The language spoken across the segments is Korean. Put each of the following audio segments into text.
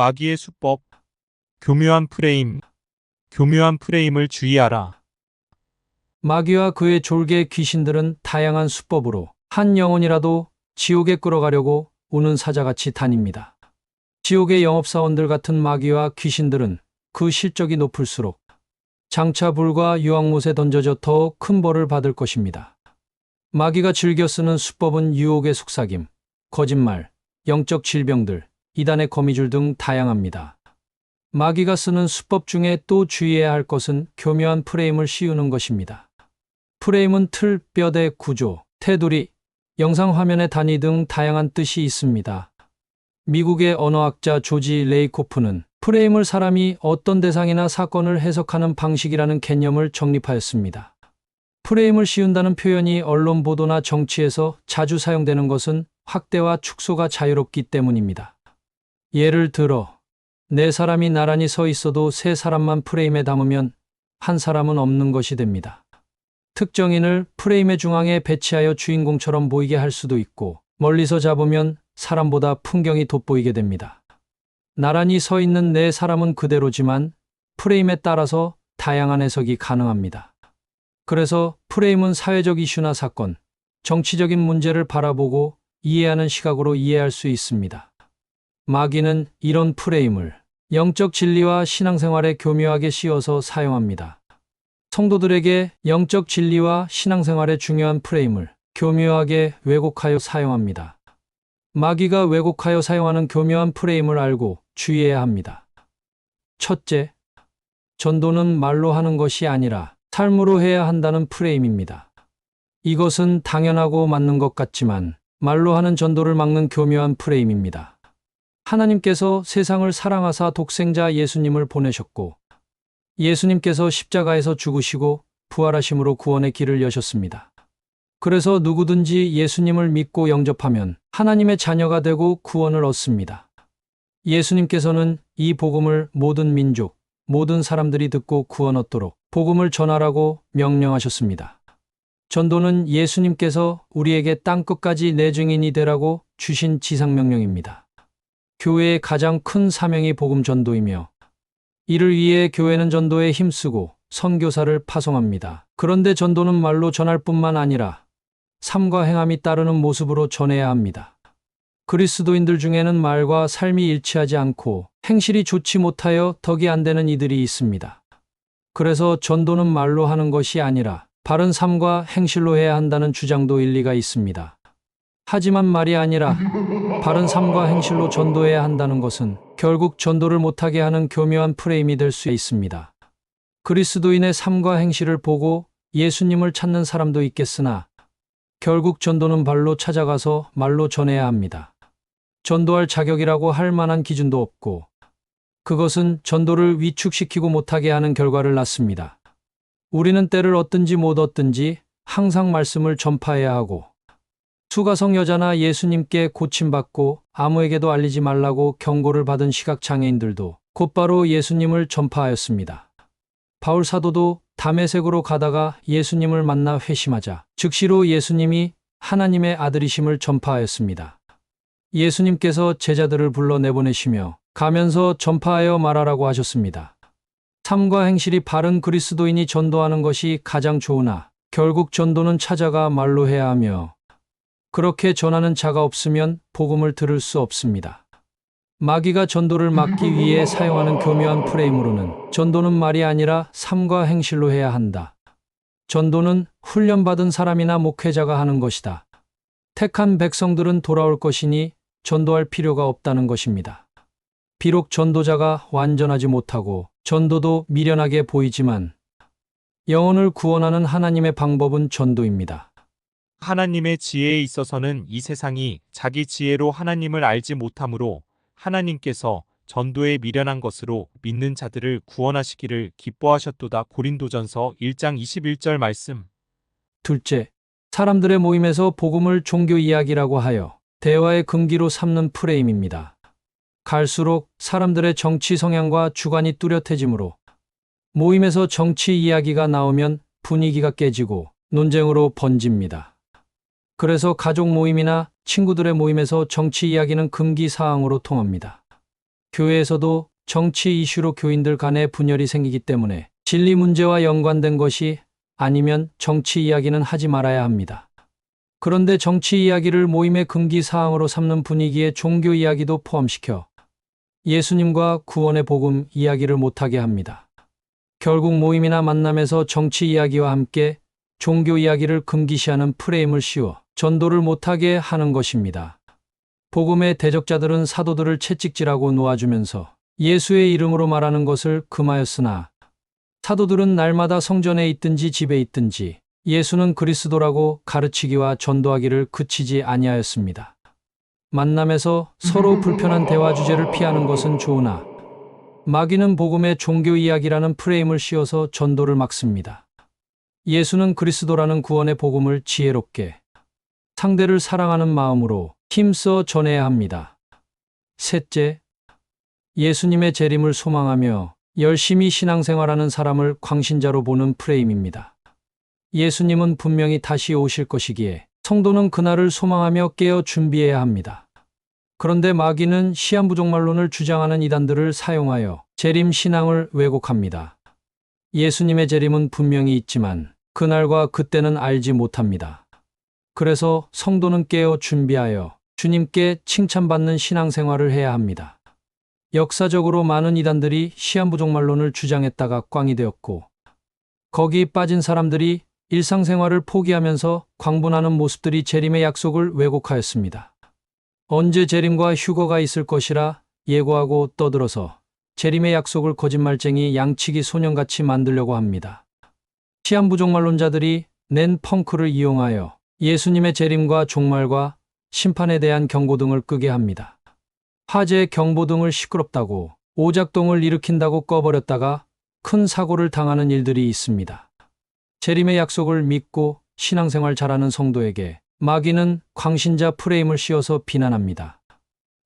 마귀의 수법. 교묘한 프레임. 교묘한 프레임을 주의하라. 마귀와 그의 졸개 귀신들은 다양한 수법으로 한 영혼이라도 지옥에 끌어가려고 우는 사자같이 다닙니다. 지옥의 영업사원들 같은 마귀와 귀신들은 그 실적이 높을수록 장차 불과 유황못에 던져져 더 큰 벌을 받을 것입니다. 마귀가 즐겨 쓰는 수법은 유혹의 속삭임, 거짓말, 영적 질병들, 이단의 거미줄 등 다양합니다. 마귀가 쓰는 수법 중에 또 주의해야 할 것은 교묘한 프레임을 씌우는 것입니다. 프레임은 틀, 뼈대, 구조, 테두리, 영상 화면의 단위 등 다양한 뜻이 있습니다. 미국의 언어학자 조지 레이코프는 프레임을 사람이 어떤 대상이나 사건을 해석하는 방식이라는 개념을 정립하였습니다. 프레임을 씌운다는 표현이 언론 보도나 정치에서 자주 사용되는 것은 확대와 축소가 자유롭기 때문입니다. 예를 들어, 네 사람이 나란히 서 있어도 세 사람만 프레임에 담으면 한 사람은 없는 것이 됩니다. 특정인을 프레임의 중앙에 배치하여 주인공처럼 보이게 할 수도 있고, 멀리서 잡으면 사람보다 풍경이 돋보이게 됩니다. 나란히 서 있는 네 사람은 그대로지만 프레임에 따라서 다양한 해석이 가능합니다. 그래서 프레임은 사회적 이슈나 사건, 정치적인 문제를 바라보고 이해하는 시각으로 이해할 수 있습니다. 마귀는 이런 프레임을 영적 진리와 신앙생활에 교묘하게 씌워서 사용합니다. 성도들에게 영적 진리와 신앙생활의 중요한 프레임을 교묘하게 왜곡하여 사용합니다. 마귀가 왜곡하여 사용하는 교묘한 프레임을 알고 주의해야 합니다. 첫째, 전도는 말로 하는 것이 아니라 삶으로 해야 한다는 프레임입니다. 이것은 당연하고 맞는 것 같지만 말로 하는 전도를 막는 교묘한 프레임입니다. 하나님께서 세상을 사랑하사 독생자 예수님을 보내셨고 예수님께서 십자가에서 죽으시고 부활하심으로 구원의 길을 여셨습니다. 그래서 누구든지 예수님을 믿고 영접하면 하나님의 자녀가 되고 구원을 얻습니다. 예수님께서는 이 복음을 모든 민족, 모든 사람들이 듣고 구원 얻도록 복음을 전하라고 명령하셨습니다. 전도는 예수님께서 우리에게 땅 끝까지 내 증인이 되라고 주신 지상명령입니다. 교회의 가장 큰 사명이 복음 전도이며 이를 위해 교회는 전도에 힘쓰고 선교사를 파송합니다. 그런데 전도는 말로 전할 뿐만 아니라 삶과 행함이 따르는 모습으로 전해야 합니다. 그리스도인들 중에는 말과 삶이 일치하지 않고 행실이 좋지 못하여 덕이 안 되는 이들이 있습니다. 그래서 전도는 말로 하는 것이 아니라 바른 삶과 행실로 해야 한다는 주장도 일리가 있습니다. 하지만 말이 아니라 바른 삶과 행실로 전도해야 한다는 것은 결국 전도를 못하게 하는 교묘한 프레임이 될 수 있습니다. 그리스도인의 삶과 행실을 보고 예수님을 찾는 사람도 있겠으나 결국 전도는 발로 찾아가서 말로 전해야 합니다. 전도할 자격이라고 할 만한 기준도 없고 그것은 전도를 위축시키고 못하게 하는 결과를 낳습니다. 우리는 때를 얻든지 못 얻든지 항상 말씀을 전파해야 하고 수가성 여자나 예수님께 고침받고 아무에게도 알리지 말라고 경고를 받은 시각장애인들도 곧바로 예수님을 전파하였습니다. 바울 사도도 담에색으로 가다가 예수님을 만나 회심하자 즉시로 예수님이 하나님의 아들이심을 전파하였습니다. 예수님께서 제자들을 불러 내보내시며 가면서 전파하여 말하라고 하셨습니다. 삶과 행실이 바른 그리스도인이 전도하는 것이 가장 좋으나 결국 전도는 찾아가 말로 해야 하며 그렇게 전하는 자가 없으면 복음을 들을 수 없습니다. 마귀가 전도를 막기 위해 사용하는 교묘한 프레임으로는 전도는 말이 아니라 삶과 행실로 해야 한다. 전도는 훈련받은 사람이나 목회자가 하는 것이다. 택한 백성들은 돌아올 것이니 전도할 필요가 없다는 것입니다. 비록 전도자가 완전하지 못하고 전도도 미련하게 보이지만 영혼을 구원하는 하나님의 방법은 전도입니다. 하나님의 지혜에 있어서는 이 세상이 자기 지혜로 하나님을 알지 못하므로 하나님께서 전도에 미련한 것으로 믿는 자들을 구원하시기를 기뻐하셨도다. 고린도전서 1장 21절 말씀. 둘째, 사람들의 모임에서 복음을 종교 이야기라고 하여 대화의 금기로 삼는 프레임입니다. 갈수록 사람들의 정치 성향과 주관이 뚜렷해지므로 모임에서 정치 이야기가 나오면 분위기가 깨지고 논쟁으로 번집니다. 그래서 가족 모임이나 친구들의 모임에서 정치 이야기는 금기 사항으로 통합니다. 교회에서도 정치 이슈로 교인들 간에 분열이 생기기 때문에 진리 문제와 연관된 것이 아니면 정치 이야기는 하지 말아야 합니다. 그런데 정치 이야기를 모임의 금기 사항으로 삼는 분위기에 종교 이야기도 포함시켜 예수님과 구원의 복음 이야기를 못하게 합니다. 결국 모임이나 만남에서 정치 이야기와 함께 종교 이야기를 금기시하는 프레임을 씌워 전도를 못하게 하는 것입니다. 복음의 대적자들은 사도들을 채찍질하고 놓아주면서 예수의 이름으로 말하는 것을 금하였으나 사도들은 날마다 성전에 있든지 집에 있든지 예수는 그리스도라고 가르치기와 전도하기를 그치지 아니하였습니다. 만남에서 서로 불편한 대화 주제를 피하는 것은 좋으나 마귀는 복음의 종교 이야기라는 프레임을 씌워서 전도를 막습니다. 예수는 그리스도라는 구원의 복음을 지혜롭게 상대를 사랑하는 마음으로 힘써 전해야 합니다. 셋째, 예수님의 재림을 소망하며 열심히 신앙생활하는 사람을 광신자로 보는 프레임입니다. 예수님은 분명히 다시 오실 것이기에 성도는 그날을 소망하며 깨어 준비해야 합니다. 그런데 마귀는 시한부족말론을 주장하는 이단들을 사용하여 재림 신앙을 왜곡합니다. 예수님의 재림은 분명히 있지만 그날과 그때는 알지 못합니다. 그래서 성도는 깨어 준비하여 주님께 칭찬받는 신앙생활을 해야 합니다. 역사적으로 많은 이단들이 시한부족말론을 주장했다가 꽝이 되었고 거기 빠진 사람들이 일상생활을 포기하면서 광분하는 모습들이 재림의 약속을 왜곡하였습니다. 언제 재림과 휴거가 있을 것이라 예고하고 떠들어서 재림의 약속을 거짓말쟁이 양치기 소년같이 만들려고 합니다. 시한부족말론자들이 낸 펑크를 이용하여 예수님의 재림과 종말과 심판에 대한 경고등을 끄게 합니다. 화재 경보등을 시끄럽다고 오작동을 일으킨다고 꺼버렸다가 큰 사고를 당하는 일들이 있습니다. 재림의 약속을 믿고 신앙생활 잘하는 성도에게 마귀는 광신자 프레임을 씌워서 비난합니다.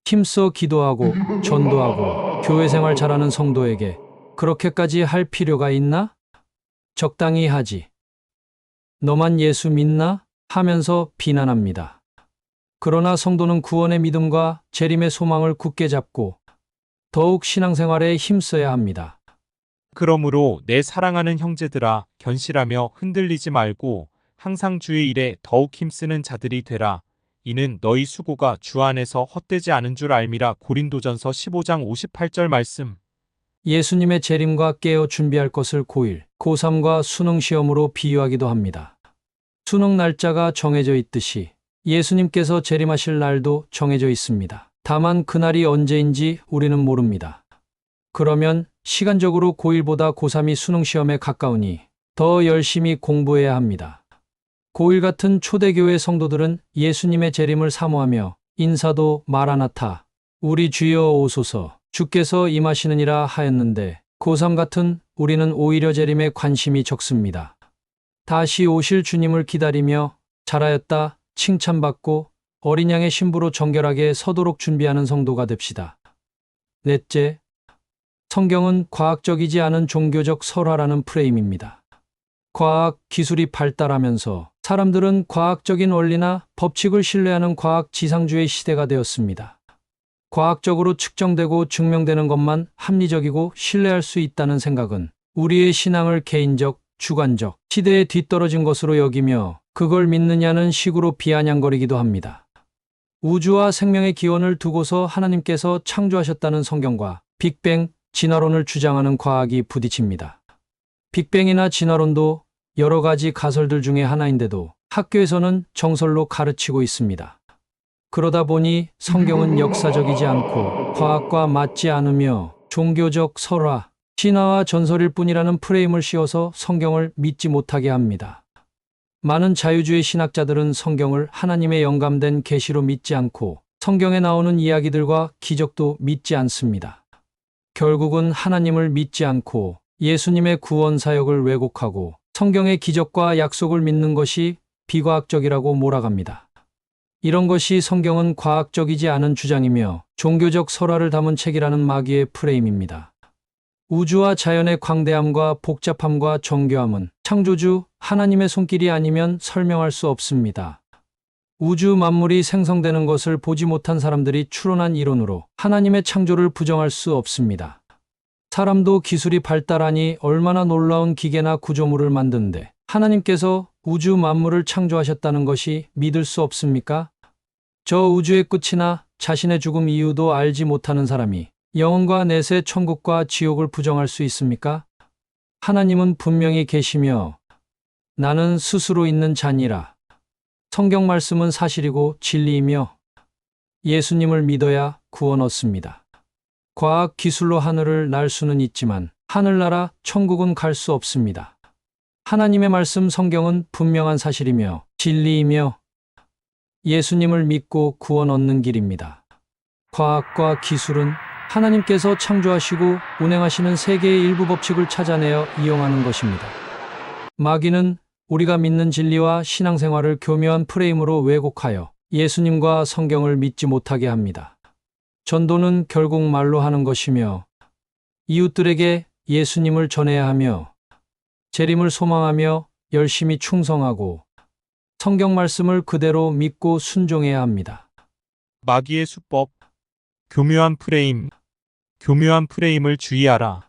힘써 기도하고 전도하고 교회 생활 잘하는 성도에게 그렇게까지 할 필요가 있나? 적당히 하지. 너만 예수 믿나? 하면서 비난합니다. 그러나 성도는 구원의 믿음과 재림의 소망을 굳게 잡고 더욱 신앙생활에 힘써야 합니다. 그러므로 내 사랑하는 형제들아 견실하며 흔들리지 말고 항상 주의 일에 더욱 힘쓰는 자들이 되라. 이는 너희 수고가 주 안에서 헛되지 않은 줄 알미라. 고린도전서 15장 58절 말씀. 예수님의 재림과 깨어 준비할 것을 고1, 고3과 수능 시험으로 비유하기도 합니다. 수능 날짜가 정해져 있듯이 예수님께서 재림하실 날도 정해져 있습니다. 다만 그날이 언제인지 우리는 모릅니다. 그러면 시간적으로 고1보다 고3이 수능 시험에 가까우니 더 열심히 공부해야 합니다. 고1 같은 초대교회 성도들은 예수님의 재림을 사모하며 인사도 마라나타, 우리 주여 오소서, 주께서 임하시느니라 하였는데 고3 같은 우리는 오히려 재림에 관심이 적습니다. 다시 오실 주님을 기다리며 잘하였다 칭찬받고 어린 양의 신부로 정결하게 서도록 준비하는 성도가 됩시다. 넷째, 성경은 과학적이지 않은 종교적 설화라는 프레임입니다. 과학 기술이 발달하면서 사람들은 과학적인 원리나 법칙을 신뢰하는 과학 지상주의 시대가 되었습니다. 과학적으로 측정되고 증명되는 것만 합리적이고 신뢰할 수 있다는 생각은 우리의 신앙을 개인적, 주관적, 시대에 뒤떨어진 것으로 여기며 그걸 믿느냐는 식으로 비아냥거리기도 합니다. 우주와 생명의 기원을 두고서 하나님께서 창조하셨다는 성경과 빅뱅, 진화론을 주장하는 과학이 부딪힙니다. 빅뱅이나 진화론도 여러 가지 가설들 중에 하나인데도 학교에서는 정설로 가르치고 있습니다. 그러다 보니 성경은 역사적이지 않고 과학과 맞지 않으며 종교적 설화, 신화와 전설일 뿐이라는 프레임을 씌워서 성경을 믿지 못하게 합니다. 많은 자유주의 신학자들은 성경을 하나님의 영감된 계시로 믿지 않고 성경에 나오는 이야기들과 기적도 믿지 않습니다. 결국은 하나님을 믿지 않고 예수님의 구원 사역을 왜곡하고 성경의 기적과 약속을 믿는 것이 비과학적이라고 몰아갑니다. 이런 것이 성경은 과학적이지 않은 주장이며 종교적 설화를 담은 책이라는 마귀의 프레임입니다. 우주와 자연의 광대함과 복잡함과 정교함은 창조주 하나님의 손길이 아니면 설명할 수 없습니다. 우주 만물이 생성되는 것을 보지 못한 사람들이 추론한 이론으로 하나님의 창조를 부정할 수 없습니다. 사람도 기술이 발달하니 얼마나 놀라운 기계나 구조물을 만드는데 하나님께서 우주 만물을 창조하셨다는 것이 믿을 수 없습니까? 저 우주의 끝이나 자신의 죽음 이유도 알지 못하는 사람이 영혼과 내세 천국과 지옥을 부정할 수 있습니까? 하나님은 분명히 계시며 나는 스스로 있는 자니라. 성경 말씀은 사실이고 진리이며 예수님을 믿어야 구원 얻습니다. 과학 기술로 하늘을 날 수는 있지만 하늘나라 천국은 갈 수 없습니다. 하나님의 말씀 성경은 분명한 사실이며 진리이며 예수님을 믿고 구원 얻는 길입니다. 과학과 기술은 하나님께서 창조하시고 운행하시는 세계의 일부 법칙을 찾아내어 이용하는 것입니다. 마귀는 우리가 믿는 진리와 신앙생활을 교묘한 프레임으로 왜곡하여 예수님과 성경을 믿지 못하게 합니다. 전도는 결국 말로 하는 것이며 이웃들에게 예수님을 전해야 하며 재림을 소망하며 열심히 충성하고 성경 말씀을 그대로 믿고 순종해야 합니다. 마귀의 수법. 교묘한 프레임. 교묘한 프레임을 주의하라.